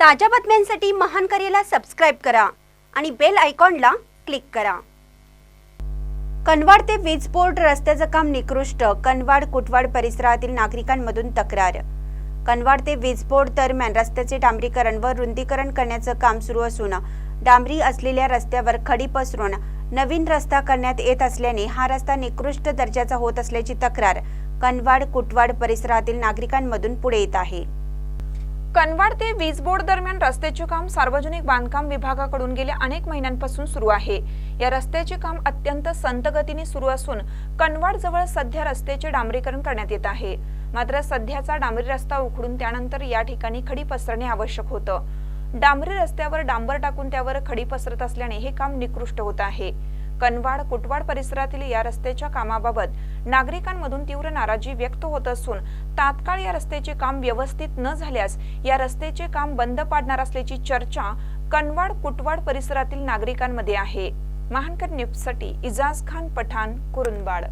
ताज्या बातम्यांसाठी महान करेला सबस्क्राईब करा आणि बेल आयकॉनला क्लिक करा. कनवाड ते वीज बोर्ड रस्त्याचं काम निकृष्ट. कनवाड कुटवाड परिसरातील नागरिकांमधून तक्रार. कनवाड ते वीज बोर्ड दरम्यान रस्त्याचे डांबरीकरण व रुंदीकरण करण्याचं काम सुरू असून डांबरी असलेल्या रस्त्यावर खडी पसरून नवीन रस्ता करण्यात येत असल्याने हा रस्ता निकृष्ट दर्जाचा होत असल्याची तक्रार कनवाड कुटवाड परिसरातील नागरिकांमधून पुढे येत आहे. कनवाड ते वीज बोर्ड दरम्यान रस्त्याचे काम सार्वजनिक बांधकाम विभागाकडून गेल्या अनेक महिन्यांपासून सुरू आहे. या रस्त्याचे काम अत्यंत संत गतीने सुरू असून कनवाड जवळ सध्या रस्त्याचे डांबरीकरण करण्यात येत आहे. मात्र सध्याचा डांबरी रस्ता उखडून त्यानंतर या ठिकाणी खडी पसरणे आवश्यक होतं. डांबरी रस्त्यावर डांबर टाकून त्यावर खडी पसरत असल्याने हे काम निकृष्ट होत आहे. कनवाड कुटवाड परिसरातील या रस्त्याच्या कामाबाबत नागरिकांमधून तीव्र नाराजी व्यक्त होत असून तात्काळ या रस्त्याचे काम व्यवस्थित न झाल्यास या रस्त्याचे काम बंद पाडणार असल्याची चर्चा कनवाड कुटवाड परिसरातील नागरिकांमध्ये आहे. महानकर न्यूजसाठी इजाज खान पठाण कुरुंदवाड.